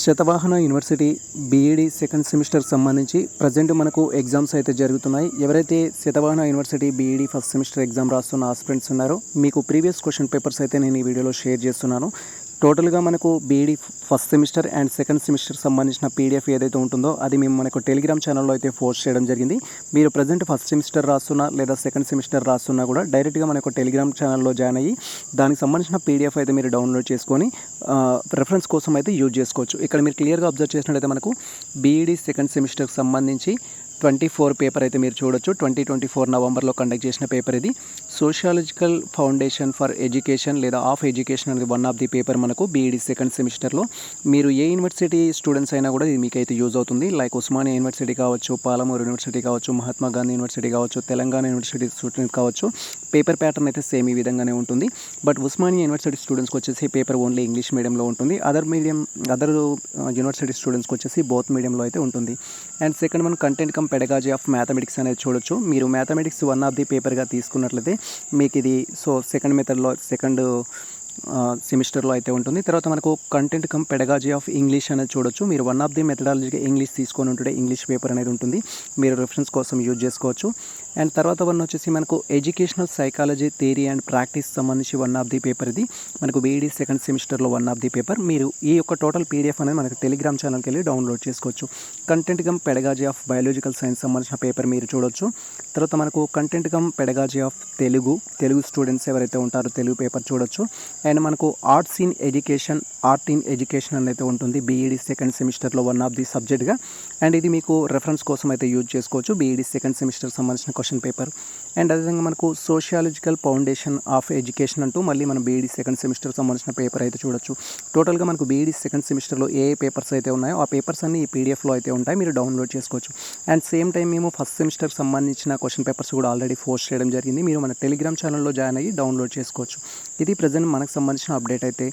Satavahana university BEd second semester సంబంధించి present మనకు exams అయితే జరుగుతున్నాయి. ఎవరైతే Satavahana university BEd first semester exam రాస్తున్న ఆస్పిరెంట్స్ ఉన్నారో మీకు ప్రీవియస్ క్వశ్చన్ పేపర్స్ అయితే నేను ఈ వీడియోలో షేర్ చేస్తున్నాను. టోటల్గా మనకు BEd first semester and second semester సంబంధించిన పీడిఎఫ్ ఏదైతే ఉంటుందో అది మేము మనకు టెలిగ్రామ్ ఛానల్లో అయితే పోస్ట్ చేయడం జరిగింది. మీరు ప్రజెంట్ ఫస్ట్ సెమిస్టర్ రాస్తున్నా లేదా సెకండ్ సెమిస్టర్ రాస్తున్నా కూడా డైరెక్ట్గా మనకు టెలిగ్రామ్ ఛానల్లో జాయిన్ అయ్యి దానికి సంబంధించిన పీడిఎఫ్ అయితే మీరు డౌన్లోడ్ చేసుకొని రెఫరెన్స్ కోసం అయితే యూజ్ చేసుకోవచ్చు. ఇక్కడ మీరు క్లియర్గా అబ్జర్వ్ చేసినట్లయితే మనకు బీఈడీ సెకండ్ సెమిస్టర్కి సంబంధించి ట్వంటీ ఫోర్ పేపర్ అయితే మీరు చూడొచ్చు. ట్వంటీ ట్వంటీ ఫోర్ నవంబర్లో కండక్ట్ చేసిన పేపర్ ఇది. సోషియాలజికల్ ఫౌండేషన్ ఫర్ ఎడ్యుకేషన్ లేదా ఆఫ్ ఎడ్యుకేషన్ అనేది వన్ ఆఫ్ ది పేపర్ మనకు బీఈడి సెకండ్ సెమిస్టర్లో మీరు ఏ యూనివర్సిటీ స్టూడెంట్స్ అయినా కూడా ఇది మీకైతే యూజ్ అవుతుంది. లైక్ ఉస్మానియా యూనివర్సిటీ కావచ్చు పాలమూరు యూనివర్సిటీ కావచ్చు మహాత్మా గాంధీ యూనివర్సిటీ కావచ్చు తెలంగాణ యూనివర్సిటీ స్టూడెంట్ కావచ్చు. పేపర్ ప్యాటర్న్ అయితే సేమ్ ఈ విధంగానే ఉంటుంది. బట్ ఉస్మానియా యూనివర్సిటీ స్టూడెంట్స్కి వచ్చేసి పేపర్ ఓన్లీ ఇంగ్లీష్ మీడియంలో ఉంటుంది. అదర్ మీడియం అదర్ యూనివర్సిటీ స్టూడెంట్స్కి వచ్చేసి బోత్ మీడియంలో అయితే ఉంటుంది. అండ్ సెకండ్ మనం content cum pedagogy of mathematics అనేది చూడొచ్చు. మీరు మ్యాథమెటిక్స్ వన్ ఆఫ్ ది పేపర్గా తీసుకున్నట్లయితే మీకు ఇది సో సెకండ్ మెథడ్లో సెకండ్ సెమిస్టర్లో అయితే ఉంటుంది. తర్వాత మనకు content cum pedagogy of English అనేది చూడొచ్చు. మీరు వన్ ఆఫ్ ది మెథడాలజీగా ఇంగ్లీష్ తీసుకొని ఉంటుండే ఇంగ్లీష్ పేపర్ అనేది ఉంటుంది. మీరు రిఫరెన్స్ కోసం యూజ్ చేసుకోవచ్చు. అండ్ తర్వాత వన్ వచ్చేసి మనకు educational psychology theory and practice సంబంధించి వన్ ఆఫ్ ది పేపర్ ఇది. మనకు బీఈడీ సెకండ్ సెమిస్టర్లో వన్ ఆఫ్ ది పేపర్ మీరు ఈ యొక్క టోటల్ పీడిఎఫ్ అనేది మనకు టెలిగ్రామ్ ఛానల్కి వెళ్ళి డౌన్లోడ్ చేసుకోవచ్చు. Content cum pedagogy of biological science సంబంధించిన పేపర్ మీరు చూడొచ్చు. తర్వాత మనకు content cum pedagogy of Telugu Telugu students ఎవరైతే ఉంటారో తెలుగు పేపర్ చూడొచ్చు. అండ్ మనకు arts in education art in education అని అయితే ఉంటుంది. బీఈడీ సెకండ్ సెమిస్టర్లో వన్ ఆఫ్ ది సబ్జెక్ట్గా అండ్ ఇది మీకు రెఫరెన్స్ కోసం అయితే యూజ్ చేసుకోవచ్చు. బీఈడీ సెకండ్ సెమిస్టర్ సంబంధించిన క్వశ్చన్ పేపర్ అండ్ అదేవిధంగా మనకు సోషియాలజికల్ ఫౌండేషన్ ఆఫ్ ఎడ్యుకేషన్ అంటూ మళ్ళీ మనం బీఈడి సెకండ్ సెమిస్టర్ సంబంధించిన పేపర్ అయితే చూడొచ్చు. టోటల్గా మనకు బీఈడి సెకండ్ సెమిస్టర్లో ఏ ఏ పేపర్స్ అయితే ఉన్నాయో ఆ పేపర్స్ అన్ని ఈ పీడిఎఫ్లో అయితే ఉంటాయి. మీరు డౌన్లోడ్ చేసుకోవచ్చు. అండ్ సేమ్ టైం మేము ఫస్ట్ సెమిస్టర్ సంబంధించిన క్వశ్చన్ పేపర్స్ కూడా ఆల్రెడీ పోస్ట్ చేయడం జరిగింది. మీరు మన టెలిగ్రామ్ ఛానల్లో జాయిన్ అయ్యి డౌన్లోడ్ చేసుకోవచ్చు. ఇది ప్రజెంట్ మనకు సంబంధించిన అప్డేట్ అయితే.